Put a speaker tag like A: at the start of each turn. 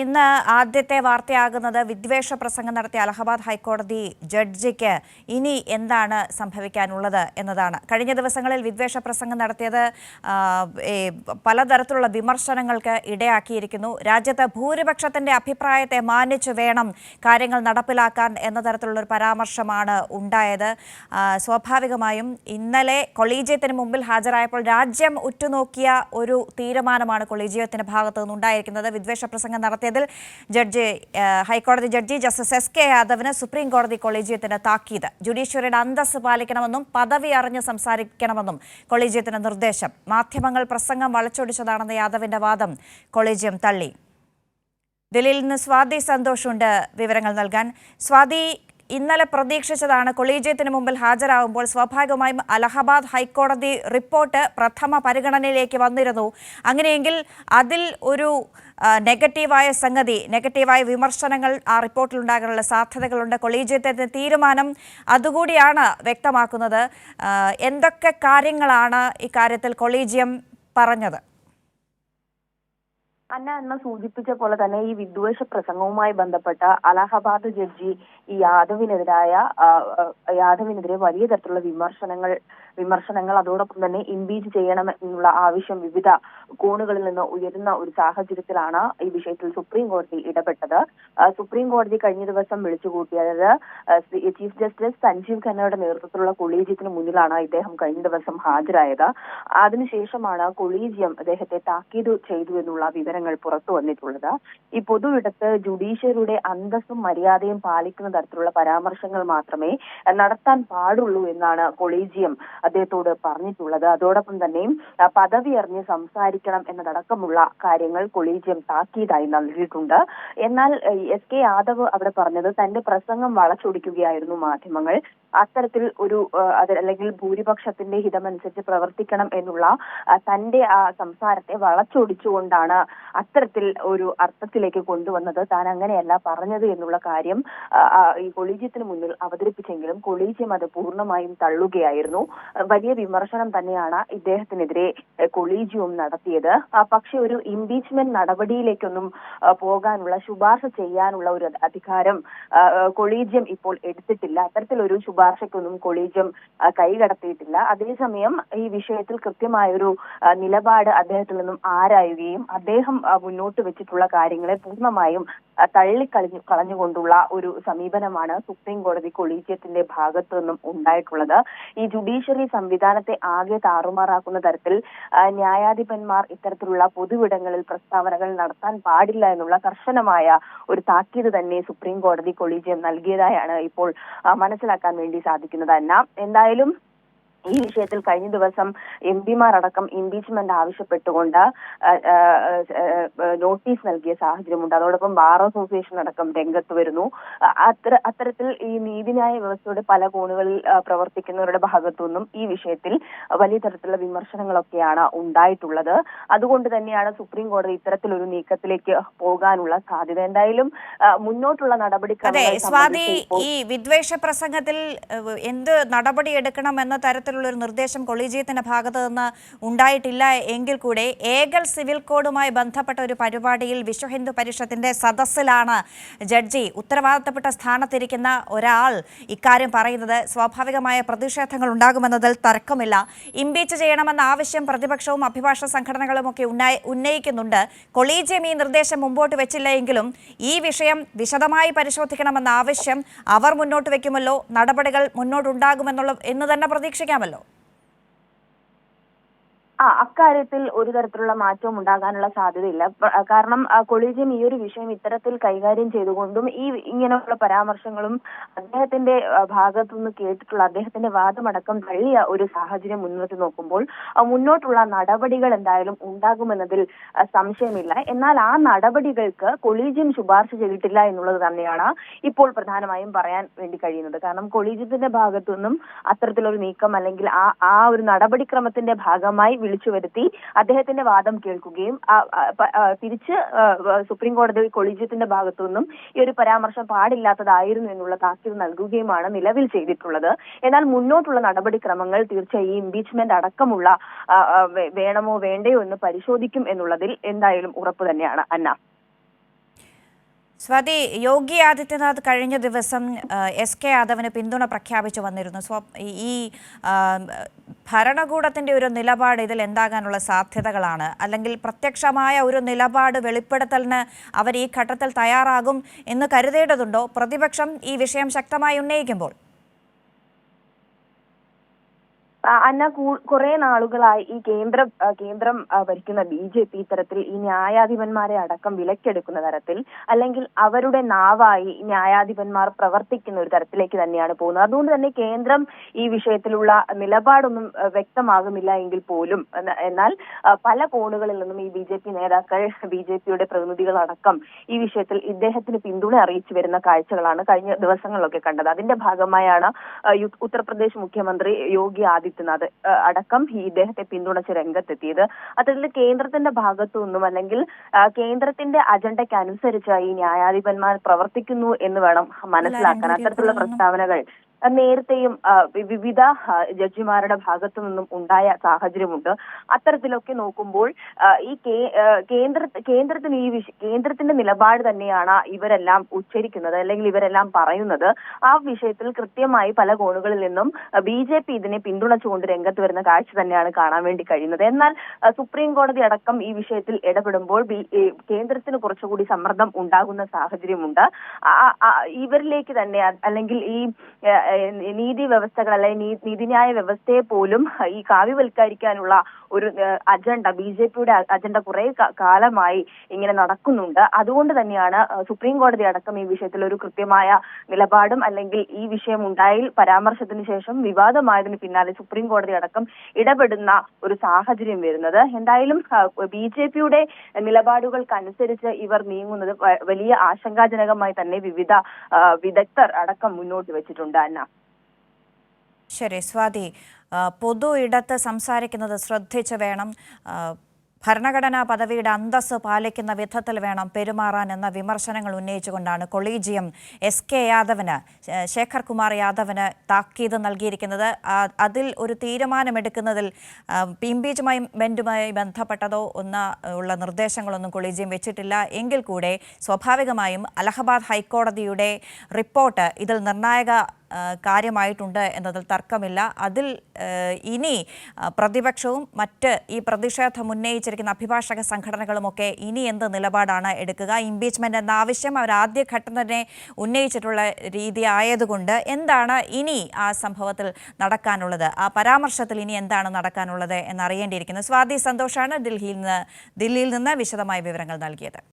A: ഇന്ന് ആദ്യത്തെ വാർത്തയാകുന്നത് വിദ്വേഷ പ്രസംഗം നടത്തിയ അലഹബാദ് ഹൈക്കോടതി ജഡ്ജിക്ക് ഇനി എന്താണ് സംഭവിക്കാനുള്ളത് എന്നതാണ്. കഴിഞ്ഞ ദിവസങ്ങളിൽ വിദ്വേഷ പ്രസംഗം നടത്തിയത് പലതരത്തിലുള്ള വിമർശനങ്ങൾക്ക് ഇടയാക്കിയിരിക്കുന്നു. രാജ്യത്ത് ഭൂരിപക്ഷത്തിന്റെ അഭിപ്രായത്തെ മാനിച്ചു വേണം കാര്യങ്ങൾ നടപ്പിലാക്കാൻ എന്ന തരത്തിലുള്ള ഒരു പരാമർശമാണ് ഉണ്ടായത്. സ്വാഭാവികമായും ഇന്നലെ കൊളീജിയത്തിന് മുമ്പിൽ ഹാജരായപ്പോൾ രാജ്യം ഉറ്റുനോക്കിയ ഒരു തീരുമാനമാണ് കൊളീജിയത്തിന്റെ ഭാഗത്തു നിന്നുണ്ടായിരിക്കുന്നത് വിദ്വേഷ പ്രസംഗം നടത്തിയതിൽ ജഡ്ജി ഹൈക്കോടതി ജഡ്ജി ജസ്റ്റിസ് എസ് കെ യാദവിന് സുപ്രീം കോടതി കൊളീജിയത്തിന് താക്കീത്. ജുഡീഷ്യറിയുടെ അന്തസ് പാലിക്കണമെന്നും പദവി അറിഞ്ഞ് സംസാരിക്കണമെന്നും കൊളീജിയത്തിന് നിർദ്ദേശം. മാധ്യമങ്ങൾ പ്രസംഗം വളച്ചൊടിച്ചതാണെന്ന യാദവിന്റെ വാദം കൊളീജിയം തള്ളി. ദില്ലിയിൽ നിന്ന് സ്വാതി സന്തോഷുണ്ട് വിവരങ്ങൾ നൽകാൻ. സ്വാതി ഇന്നലെ പ്രതീക്ഷിച്ചതാണ് കൊളീജിയത്തിന് മുമ്പിൽ ഹാജരാകുമ്പോൾ സ്വാഭാവികമായും അലഹബാദ് ഹൈക്കോടതി റിപ്പോർട്ട് പ്രഥമ പരിഗണനയിലേക്ക് വന്നിരുന്നു. അങ്ങനെയെങ്കിൽ അതിൽ ഒരു നെഗറ്റീവായ സംഗതി നെഗറ്റീവായ വിമർശനങ്ങൾ ആ റിപ്പോർട്ടിൽ ഉണ്ടാകാനുള്ള സാധ്യതകളുണ്ട്. കൊളീജിയത്തിന്റെ തീരുമാനം അതുകൂടിയാണ് വ്യക്തമാക്കുന്നത്. എന്തൊക്കെ കാര്യങ്ങളാണ് ഇക്കാര്യത്തിൽ കൊളീജിയം പറഞ്ഞത്?
B: അന്ന അന്ന് സൂചിപ്പിച്ച പോലെ തന്നെ ഈ വിദ്വേഷ പ്രസംഗവുമായി ബന്ധപ്പെട്ട അലഹബാദ് ജഡ്ജി ഈ യാദവിനെതിരായ യാദവിനെതിരെ വലിയ തരത്തിലുള്ള വിമർശനങ്ങൾ വിമർശനങ്ങൾ അതോടൊപ്പം തന്നെ ഇംപീച്ച് ചെയ്യണം എന്നുള്ള ആവശ്യം വിവിധ കോണുകളിൽ നിന്ന് ഉയരുന്ന ഒരു സാഹചര്യത്തിലാണ് ഈ വിഷയത്തിൽ സുപ്രീം കോടതി ഇടപെട്ടത്. സുപ്രീം കോടതി കഴിഞ്ഞ ദിവസം വിളിച്ചുകൂട്ടിയത് കൂട്ടിയത് ചീഫ് ജസ്റ്റിസ് സഞ്ജീവ് ഖന്നയുടെ നേതൃത്വത്തിലുള്ള കൊളീജിയത്തിന് മുന്നിലാണ് ഇദ്ദേഹം കഴിഞ്ഞ ദിവസം ഹാജരായത്. അതിനുശേഷമാണ് കൊളീജിയം അദ്ദേഹത്തെ താക്കീത് ചെയ്തു എന്നുള്ള വിവരങ്ങൾ പുറത്തു വന്നിട്ടുള്ളത്. ഈ പൊതു ഇടത്ത് ജുഡീഷ്യറിയുടെ അന്തസ്സും മര്യാദയും പാലിക്കുന്ന തരത്തിലുള്ള പരാമർശങ്ങൾ മാത്രമേ നടത്താൻ പാടുള്ളൂ എന്നാണ് കൊളീജിയം അദ്ദേഹത്തോട് പറഞ്ഞിട്ടുള്ളത്. അതോടൊപ്പം തന്നെ പദവി അറിഞ്ഞ് സംസാരിക്കണം എന്നതടക്കമുള്ള കാര്യങ്ങൾ കൊളീജിയം താക്കീതായി നൽകിയിട്ടുണ്ട്. എന്നാൽ എസ് കെ യാദവ് അവിടെ പറഞ്ഞത് തന്റെ പ്രസംഗം വളച്ചൊടിക്കുകയായിരുന്നു മാധ്യമങ്ങൾ. അത്തരത്തിൽ ഒരു അത് അല്ലെങ്കിൽ ഭൂരിപക്ഷത്തിന്റെ ഹിതമനുസരിച്ച് പ്രവർത്തിക്കണം എന്നുള്ള തന്റെ ആ സംസാരത്തെ വളച്ചൊടിച്ചുകൊണ്ടാണ് അത്തരത്തിൽ ഒരു അർത്ഥത്തിലേക്ക് കൊണ്ടുവന്നത്. താൻ അങ്ങനെയല്ല പറഞ്ഞത് എന്നുള്ള കാര്യം ഈ കൊളീജിയത്തിന് മുന്നിൽ അവതരിപ്പിച്ചെങ്കിലും കൊളീജിയം അത് പൂർണമായും തള്ളുകയായിരുന്നു. വലിയ വിമർശനം തന്നെയാണ് ഇദ്ദേഹത്തിനെതിരെ കൊളീജിയവും നടത്തിയത്. പക്ഷെ ഒരു ഇംപീച്ച്മെന്റ് നടപടിയിലേക്കൊന്നും പോകാനുള്ള ശുപാർശ ചെയ്യാനുള്ള ഒരു അധികാരം കൊളീജിയം ഇപ്പോൾ എടുത്തിട്ടില്ല. അത്തരത്തിലൊരു ശുപാർശയ്ക്കൊന്നും കൊളീജിയം കൈകടത്തിയിട്ടില്ല. അതേസമയം ഈ വിഷയത്തിൽ കൃത്യമായൊരു നിലപാട് അദ്ദേഹത്തിൽ നിന്നും ആരായുകയും അദ്ദേഹം മുന്നോട്ട് വെച്ചിട്ടുള്ള കാര്യങ്ങളെ പൂർണമായും തള്ളിക്കളഞ്ഞു കളഞ്ഞുകൊണ്ടുള്ള ഒരു സമീപനമാണ് സുപ്രീം കോടതി കൊളീജിയത്തിന്റെ ഭാഗത്തു നിന്നും ഉണ്ടായിട്ടുള്ളത്. ഈ ജുഡീഷ്യറി സംവിധാനത്തെ ആകെ താറുമാറാക്കുന്ന തരത്തിൽ ന്യായാധിപന്മാർ ഇത്തരത്തിലുള്ള പൊതുവിടങ്ങളിൽ പ്രസ്താവനകൾ നടത്താൻ പാടില്ല എന്നുള്ള കർശനമായ ഒരു താക്കീത് തന്നെ സുപ്രീം കോടതി കൊളീജിയം നൽകിയതായാണ് ഇപ്പോൾ മനസ്സിലാക്കാൻ വേണ്ടി സാധിക്കുന്നത്. എന്നാ എന്തായാലും ഈ വിഷയത്തിൽ കഴിഞ്ഞ ദിവസം എം പിമാർ അടക്കം ഇംപീച്ച്മെന്റ് ആവശ്യപ്പെട്ടുകൊണ്ട് നോട്ടീസ് നൽകിയ സാഹചര്യമുണ്ട്. അതോടൊപ്പം ബാർ അസോസിയേഷൻ അടക്കം രംഗത്ത് വരുന്നു. അത്ര അത്തര അത്തരത്തിൽ ഈ നീതിന്യായ വ്യവസ്ഥയുടെ പല കോണുകളിൽ പ്രവർത്തിക്കുന്നവരുടെ ഭാഗത്തുനിന്നും ഈ വിഷയത്തിൽ വലിയ തരത്തിലുള്ള വിമർശനങ്ങളൊക്കെയാണ് ഉണ്ടായിട്ടുള്ളത്. അതുകൊണ്ട് തന്നെയാണ് സുപ്രീം കോടതി ഇത്തരത്തിലൊരു നീക്കത്തിലേക്ക് പോകാനുള്ള സാധ്യത. എന്തായാലും മുന്നോട്ടുള്ള നടപടി
A: സ്വാതി ഈ വിദ്വേഷ പ്രസംഗത്തിൽ എന്ത് നടപടി എടുക്കണം എന്ന തരത്തിലുള്ള ഒരു നിർദ്ദേശം കൊളീജിയത്തിന്റെ ഭാഗത്ത് നിന്ന് ഉണ്ടായിട്ടില്ല എങ്കിൽ കൂടെ ഏകൽ സിവിൽ കോഡുമായി ബന്ധപ്പെട്ട ഒരു പരിപാടിയിൽ വിശ്വ ഹിന്ദു പരിഷത്തിന്റെ സദസ്സിലാണ് ജഡ്ജി ഉത്തരവാദിത്തപ്പെട്ട സ്ഥാനത്തിരിക്കുന്ന ഒരാൾ ഇക്കാര്യം പറയുന്നത്. സ്വാഭാവികമായ പ്രതിഷേധങ്ങൾ ഉണ്ടാകുമെന്നതിൽ തർക്കമില്ല. ഇംപീച്ച് ചെയ്യണമെന്ന ആവശ്യം പ്രതിപക്ഷവും അഭിഭാഷക സംഘടനകളും ഒക്കെ ഉന്നയി ഉന്നയിക്കുന്നുണ്ട്. കൊളീജിയം ഈ നിർദ്ദേശം മുമ്പോട്ട് വെച്ചില്ല എങ്കിലും ഈ വിഷയം വിശദമായി പരിശോധിക്കണമെന്ന ആവശ്യം അവർ മുന്നോട്ട് വെക്കുമല്ലോ. നടപടികൾ മുന്നോട്ടുണ്ടാകുമെന്നുള്ള എന്ന് തന്നെ Hello.
B: ആ അക്കാര്യത്തിൽ ഒരു തരത്തിലുള്ള മാറ്റവും ഉണ്ടാകാനുള്ള സാധ്യതയില്ല. കാരണം കൊളീജിയം ഈ ഒരു വിഷയം ഇത്തരത്തിൽ കൈകാര്യം ചെയ്തുകൊണ്ടും ഈ ഇങ്ങനെയുള്ള പരാമർശങ്ങളും അദ്ദേഹത്തിന്റെ ഭാഗത്തുനിന്ന് കേട്ടിട്ടുള്ള അദ്ദേഹത്തിന്റെ വാദമടക്കം തള്ളിയ ഒരു സാഹചര്യം മുന്നോട്ട് നോക്കുമ്പോൾ മുന്നോട്ടുള്ള നടപടികൾ എന്തായാലും ഉണ്ടാകുമെന്നതിൽ സംശയമില്ല. എന്നാൽ ആ നടപടികൾക്ക് കൊളീജിയം ശുപാർശ ചെയ്തിട്ടില്ല എന്നുള്ളത് തന്നെയാണ് ഇപ്പോൾ പ്രധാനമായും പറയാൻ വേണ്ടി കഴിയുന്നത്. കാരണം കൊളീജിയത്തിന്റെ ഭാഗത്തുനിന്നും അത്തരത്തിലൊരു നീക്കം അല്ലെങ്കിൽ ആ ആ ഒരു നടപടിക്രമത്തിന്റെ ഭാഗമായി വിളിച്ചു വരുത്തി അദ്ദേഹത്തിന്റെ വാദം കേൾക്കുകയും തിരിച്ച് സുപ്രീം കോടതി കൊളീജിയത്തിന്റെ ഭാഗത്തു നിന്നും ഈ ഒരു പരാമർശം പാടില്ലാത്തതായിരുന്നു എന്നുള്ള താക്കീത് നൽകുകയുമാണ് നിലവിൽ ചെയ്തിട്ടുള്ളത്. എന്നാൽ മുന്നോട്ടുള്ള നടപടിക്രമങ്ങൾ തീർച്ചയായും ഈ ഇംപീച്ച്മെന്റ് അടക്കമുള്ള വേണമോ വേണ്ടയോ എന്ന് പരിശോധിക്കും എന്നുള്ളതിൽ എന്തായാലും ഉറപ്പ് തന്നെയാണ്. അന്ന.
A: സ്വാതി യോഗി ആദിത്യനാഥ് കഴിഞ്ഞ ദിവസം എസ് കെ യാദവിന് പിന്തുണ പ്രഖ്യാപിച്ചു വന്നിരുന്നു. സ്വ ഈ ഭരണകൂടത്തിന്റെ ഒരു നിലപാട് ഇതിൽ എന്താകാനുള്ള സാധ്യതകളാണ്. അല്ലെങ്കിൽ പ്രത്യക്ഷമായ ഒരു നിലപാട് വെളിപ്പെടുത്തലിന് അവർ ഈ ഘട്ടത്തിൽ തയ്യാറാകും എന്ന് കരുതേണ്ടതുണ്ടോ? പ്രതിപക്ഷം ഈ വിഷയം ശക്തമായി ഉന്നയിക്കുമ്പോൾ
B: ആ, അന്ന കുറെ നാളുകളായി ഈ കേന്ദ്ര കേന്ദ്രം ഭരിക്കുന്ന ബി ജെ പി ഇത്തരത്തിൽ ഈ ന്യായാധിപന്മാരെ അടക്കം വിലക്കെടുക്കുന്ന തരത്തിൽ അല്ലെങ്കിൽ അവരുടെ നാവായി ന്യായാധിപന്മാർ പ്രവർത്തിക്കുന്ന ഒരു തരത്തിലേക്ക് തന്നെയാണ് പോകുന്നത്. അതുകൊണ്ട് തന്നെ കേന്ദ്രം ഈ വിഷയത്തിലുള്ള നിലപാടൊന്നും വ്യക്തമാകുന്നില്ല എങ്കിൽ പോലും. എന്നാൽ പല കോണുകളിൽ നിന്നും ഈ ബി ജെ പി നേതാക്കൾ ബി ജെ പിയുടെ പ്രതിനിധികളടക്കം ഈ വിഷയത്തിൽ ഇദ്ദേഹത്തിന് പിന്തുണ അറിയിച്ചു വരുന്ന കാഴ്ചകളാണ് കഴിഞ്ഞ ദിവസങ്ങളിലൊക്കെ കണ്ടത്. അതിന്റെ ഭാഗമായാണ് ഉത്തർപ്രദേശ് മുഖ്യമന്ത്രി യോഗി ആദിത്യനാഥ് അടക്കം ഈ ഇദ്ദേഹത്തെ പിന്തുണച്ച് രംഗത്തെത്തിയത്. അത്തരത്തിൽ കേന്ദ്രത്തിന്റെ ഭാഗത്തു നിന്നും അല്ലെങ്കിൽ കേന്ദ്രത്തിന്റെ അജണ്ടയ്ക്ക് അനുസരിച്ചായി ഈ ന്യായാധിപന്മാർ പ്രവർത്തിക്കുന്നു എന്ന് വേണം മനസ്സിലാക്കാൻ. അത്തരത്തിലുള്ള പ്രസ്താവനകൾ നേരത്തെയും വിവിധ ജഡ്ജിമാരുടെ ഭാഗത്തു നിന്നും ഉണ്ടായ സാഹചര്യമുണ്ട്. അത്തരത്തിലൊക്കെ നോക്കുമ്പോൾ ഈ കേന്ദ്ര കേന്ദ്രത്തിന് ഈ വിഷ കേന്ദ്രത്തിന്റെ നിലപാട് തന്നെയാണ് ഇവരെല്ലാം ഉച്ചരിക്കുന്നത് അല്ലെങ്കിൽ ഇവരെല്ലാം പറയുന്നത്. ആ വിഷയത്തിൽ കൃത്യമായി പല കോണുകളിൽ നിന്നും ബി ജെ പി ഇതിനെ പിന്തുണച്ചുകൊണ്ട് രംഗത്ത് വരുന്ന കാഴ്ച തന്നെയാണ് കാണാൻ വേണ്ടി കഴിയുന്നത്. എന്നാൽ സുപ്രീം കോടതി അടക്കം ഈ വിഷയത്തിൽ ഇടപെടുമ്പോൾ കേന്ദ്രത്തിന് കുറച്ചുകൂടി സമ്മർദ്ദം ഉണ്ടാകുന്ന സാഹചര്യമുണ്ട്. ഇവരിലേക്ക് തന്നെ അല്ലെങ്കിൽ ഈ നീതി വ്യവസ്ഥകൾ നീ- നീതിന്യായ വ്യവസ്ഥയെ പോലും ഈ കാവ്യവൽക്കരിക്കാനുള്ള ഒരു അജണ്ട ബി ജെ പിയുടെ അജണ്ട കുറെ കാലമായി ഇങ്ങനെ നടക്കുന്നുണ്ട്. അതുകൊണ്ട് തന്നെയാണ് സുപ്രീം കോടതി അടക്കം ഈ വിഷയത്തിൽ ഒരു കൃത്യമായ നിലപാടും അല്ലെങ്കിൽ ഈ വിഷയം ഉണ്ടായിൽ പരാമർശത്തിന് ശേഷം വിവാദമായതിന് പിന്നാലെ സുപ്രീം കോടതി അടക്കം ഇടപെടുന്ന ഒരു സാഹചര്യം വരുന്നത്. എന്തായാലും ബി ജെ പിയുടെ നിലപാടുകൾക്കനുസരിച്ച് ഇവർ നീങ്ങുന്നത് വലിയ ആശങ്കാജനകമായി തന്നെ വിവിധ വിദഗ്ധർ അടക്കം മുന്നോട്ട് വെച്ചിട്ടുണ്ട്.
A: ശരി സ്വാതി പൊതു ഇടത്ത് സംസാരിക്കുന്നത് ശ്രദ്ധിച്ച് വേണം. ഭരണഘടനാ പദവിയുടെ അന്തസ് പാലിക്കുന്ന വിധത്തിൽ വേണം പെരുമാറാൻ എന്ന വിമർശനങ്ങൾ ഉന്നയിച്ചുകൊണ്ടാണ് കൊളീജിയം എസ് കെ യാദവിന് ശേഖർ കുമാർ യാദവിന് താക്കീത് നൽകിയിരിക്കുന്നത്. അതിൽ ഒരു തീരുമാനമെടുക്കുന്നതിൽ ഇംപീച്ച്മെന്റുമായി ബന്ധപ്പെട്ടതോ ഒന്ന് ഉള്ള നിർദ്ദേശങ്ങളൊന്നും കൊളീജിയം വെച്ചിട്ടില്ല. എങ്കിൽ കൂടെ സ്വാഭാവികമായും അലഹബാദ് ഹൈക്കോടതിയുടെ റിപ്പോർട്ട് ഇതിൽ നിർണായക കാര്യമായിട്ടുണ്ട് എന്നതിൽ തർക്കമില്ല. അതിൽ ഇനി പ്രതിപക്ഷവും മറ്റ് ഈ പ്രതിഷേധം ഉന്നയിച്ചിരിക്കുന്ന അഭിഭാഷക സംഘടനകളുമൊക്കെ ഇനി എന്ത് നിലപാടാണ് എടുക്കുക? ഇംപീച്ച്മെന്റ് എന്ന ആവശ്യം അവർ ആദ്യഘട്ടം തന്നെ ഉന്നയിച്ചിട്ടുള്ള രീതി ആയതുകൊണ്ട് എന്താണ് ഇനി ആ സംഭവത്തിൽ നടക്കാനുള്ളത്? ആ പരാമർശത്തിൽ ഇനി എന്താണ് നടക്കാനുള്ളത് എന്നറിയേണ്ടിയിരിക്കുന്നു. സ്വാതി സന്തോഷാണ് ഡൽഹിയിൽ നിന്ന് ദില്ലിയിൽ നിന്ന് വിശദമായ വിവരങ്ങൾ നൽകിയത്.